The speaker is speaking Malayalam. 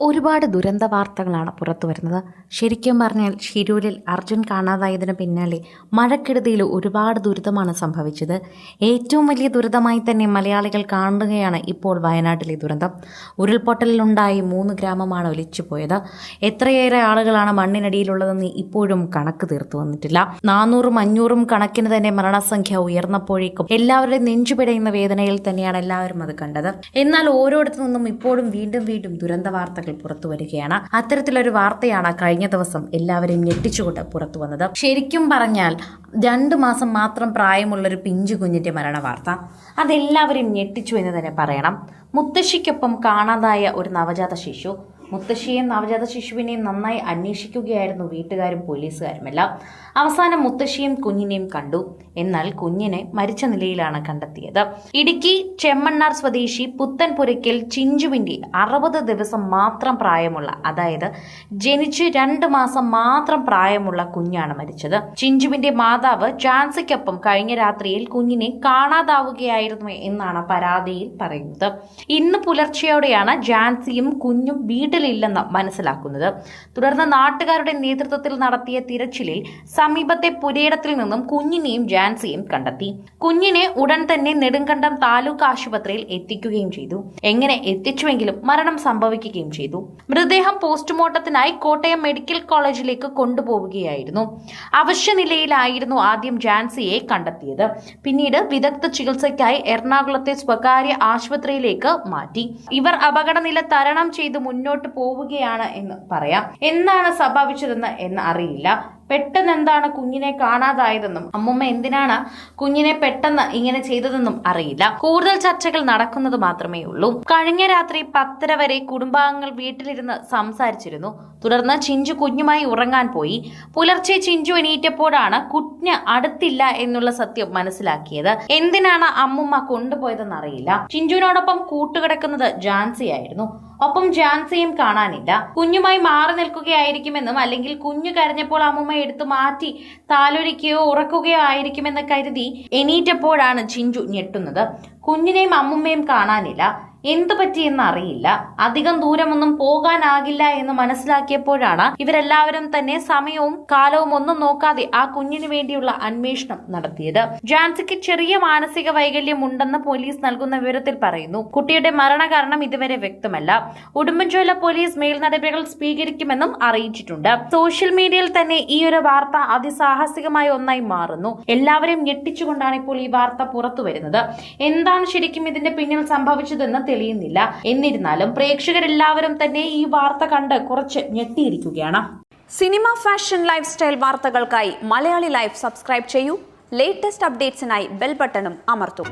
ഒരുപാട് ദുരന്ത വാർത്തകളാണ് പുറത്തു വരുന്നത്. ശരിക്കും പറഞ്ഞാൽ ഷിരൂരിൽ അർജുൻ കാണാതായതിനു പിന്നാലെ മഴക്കെടുതിയിൽ ഒരുപാട് ദുരിതമാണ് സംഭവിച്ചത്. ഏറ്റവും വലിയ ദുരിതമായി തന്നെ മലയാളികൾ കാണുകയാണ് ഇപ്പോൾ വയനാട്ടിലെ ദുരന്തം. ഉരുൾപൊട്ടലിലുണ്ടായി മൂന്ന് ഗ്രാമമാണ് ഒലിച്ചു പോയത് എത്രയേറെ ആളുകളാണ് മണ്ണിനടിയിലുള്ളതെന്ന് ഇപ്പോഴും കണക്ക് തീർത്തു വന്നിട്ടില്ല. നാനൂറും അഞ്ഞൂറും കണക്കിന് തന്നെ മരണസംഖ്യ ഉയർന്നപ്പോഴേക്കും എല്ലാവരുടെയും നെഞ്ചുപിടയുന്ന വേദനയിൽ തന്നെയാണ് എല്ലാവരും അത് കണ്ടത്. എന്നാൽ ഓരോടത്തു നിന്നും ഇപ്പോഴും വീണ്ടും വീണ്ടും ദുരന്ത വാർത്തകൾ പുറത്തു വരികയാണ്. അത്തരത്തിലൊരു വാർത്തയാണ് കഴിഞ്ഞ ദിവസം എല്ലാവരെയും ഞെട്ടിച്ചുകൊണ്ട് പുറത്തു വന്നത്. ശരിക്കും പറഞ്ഞാൽ രണ്ടു മാസം മാത്രം പ്രായമുള്ളൊരു പിഞ്ചു കുഞ്ഞിന്റെ മരണ വാർത്ത അതെല്ലാവരെയും ഞെട്ടിച്ചു എന്ന് തന്നെ പറയണം. മുത്തശ്ശിക്കൊപ്പം കാണാതായ ഒരു നവജാത ശിശു. മുത്തശ്ശിയെയും നവജാത ശിശുവിനെയും നന്നായി അന്വേഷിക്കുകയായിരുന്നു വീട്ടുകാരും പോലീസുകാരുമെല്ലാം അവസാനം മുത്തശ്ശിയും കുഞ്ഞിനെയും കണ്ടു. എന്നാൽ കുഞ്ഞിനെ മരിച്ച നിലയിലാണ് കണ്ടെത്തിയത്. ഇടുക്കി ചെമ്മണ്ണാർ സ്വദേശി പുത്തൻപുരയ്ക്കൽ ചിഞ്ചുവിന്റെ അറുപത് ദിവസം മാത്രം പ്രായമുള്ള അതായത് ജനിച്ച് രണ്ട് മാസം മാത്രം പ്രായമുള്ള കുഞ്ഞാണ് മരിച്ചത്. ചിഞ്ചുവിന്റെ മാതാവ് ജാൻസിക്കൊപ്പം കഴിഞ്ഞ രാത്രിയിൽ കുഞ്ഞിനെ കാണാതാവുകയായിരുന്നു എന്നാണ് പരാതിയിൽ പറയുന്നത്. ഇന്ന് പുലർച്ചെയോടെയാണ് ജാൻസിയും കുഞ്ഞും വീട്ടിലില്ലെന്ന് മനസ്സിലാക്കുന്നത്. തുടർന്ന് നാട്ടുകാരുടെ നേതൃത്വത്തിൽ നടത്തിയ തിരച്ചിലിൽ സമീപത്തെ പുരയിടത്തിൽ നിന്നും കുഞ്ഞിനെയും ജാൻസിയും കണ്ടെത്തി. കുഞ്ഞിനെ ഉടൻ തന്നെ നെടുങ്കണ്ടം താലൂക്ക് ആശുപത്രിയിൽ എത്തിക്കുകയും ചെയ്തു. എങ്ങനെ എത്തിച്ചുവെങ്കിലും മരണം സംഭവിക്കുകയും ചെയ്തു. മൃതദേഹം പോസ്റ്റ്മോർട്ടത്തിനായി കോട്ടയം മെഡിക്കൽ കോളേജിലേക്ക് കൊണ്ടുപോവുകയായിരുന്നു. അവശ്യനിലയിലായിരുന്നു ആദ്യം ജാൻസിയെ കണ്ടെത്തിയത്. പിന്നീട് വിദഗ്ധ ചികിത്സയ്ക്കായി എറണാകുളത്തെ സ്വകാര്യ ആശുപത്രിയിലേക്ക് മാറ്റി. ഇവർ അപകടനില തരണം ചെയ്ത് മുന്നോട്ട് പോവുകയാണ് എന്ന് പറയാം. എന്താണ് സംഭവിച്ചതെന്ന് എന്ന് അറിയില്ല. പെട്ടെന്ന് എന്താണ് കുഞ്ഞിനെ കാണാതായതെന്നും അമ്മുമ്മ എന്തിനാണ് കുഞ്ഞിനെ പെട്ടെന്ന് ഇങ്ങനെ ചെയ്തതെന്നും അറിയില്ല. കൂടുതൽ ചർച്ചകൾ നടക്കുന്നത് മാത്രമേ ഉള്ളൂ. കഴിഞ്ഞ രാത്രി പത്തര വരെ കുടുംബാംഗങ്ങൾ വീട്ടിലിരുന്ന് സംസാരിച്ചിരുന്നു. തുടർന്ന് ചിഞ്ചു കുഞ്ഞുമായി ഉറങ്ങാൻ പോയി. പുലർച്ചെ ചിഞ്ചു എണീറ്റപ്പോഴാണ് കുഞ്ഞ് അടുത്തില്ല എന്നുള്ള സത്യം മനസ്സിലാക്കിയത്. എന്തിനാണ് അമ്മുമ്മ കൊണ്ടുപോയതെന്ന് അറിയില്ല. ചിഞ്ചുവിനോടൊപ്പം കൂട്ടുകിടക്കുന്നത് ജാൻസിയായിരുന്നു. ഒപ്പം ജാൻസിയും കാണാനില്ല. കുഞ്ഞുമായി മാറി നിൽക്കുകയായിരിക്കുമെന്നും അല്ലെങ്കിൽ കുഞ്ഞു കരഞ്ഞപ്പോൾ അമ്മുമ്മ എടുത്തു മാറ്റി താലൊലിക്കുകയോ ഉറക്കുകയോ ആയിരിക്കുമെന്ന് കരുതി എണീറ്റപ്പോഴാണ് ചിഞ്ചു ഞെട്ടുന്നത്. കുഞ്ഞിനെയും അമ്മുമ്മയും കാണാനില്ല. എന്തു പറ്റിയെന്ന് അറിയില്ല. അധികം ദൂരമൊന്നും പോകാനാകില്ല എന്ന് മനസ്സിലാക്കിയപ്പോഴാണ് ഇവരെല്ലാവരും തന്നെ സമയവും കാലവും ഒന്നും നോക്കാതെ ആ കുഞ്ഞിനു വേണ്ടിയുള്ള അന്വേഷണം നടത്തിയത്. ജാൻസിക്ക് ചെറിയ മാനസിക വൈകല്യം ഉണ്ടെന്ന് പോലീസ് നൽകുന്ന വിവരത്തിൽ പറയുന്നു. കുട്ടിയുടെ മരണകാരണം ഇതുവരെ വ്യക്തമല്ല. ഉടുമ്പൻചോല പോലീസ് മേൽ നടപടികൾ സ്വീകരിക്കുമെന്നും അറിയിച്ചിട്ടുണ്ട്. സോഷ്യൽ മീഡിയയിൽ തന്നെ ഈ ഒരു വാർത്ത അതിസാഹസികമായ ഒന്നായി മാറുന്നു. എല്ലാവരെയും ഞെട്ടിച്ചുകൊണ്ടാണ് ഇപ്പോൾ ഈ വാർത്ത പുറത്തു വരുന്നത് എന്താണ് ശരിക്കും ഇതിന്റെ പിന്നിൽ സംഭവിച്ചതെന്ന് തെളിയുന്നില്ല. എന്നിരുന്നാലും പ്രേക്ഷകരെല്ലാവരും തന്നെ ഈ വാർത്ത കണ്ട് കുറച്ച് ഞെട്ടിയിരിക്കുകയാണ്. സിനിമ ഫാഷൻ ലൈഫ് സ്റ്റൈൽ വാർത്തകൾക്കായി മലയാളി ലൈഫ് സബ്സ്ക്രൈബ് ചെയ്യൂ. ലേറ്റസ്റ്റ് അപ്ഡേറ്റ്സിനായി ബെൽ ബട്ടണും അമർത്തും.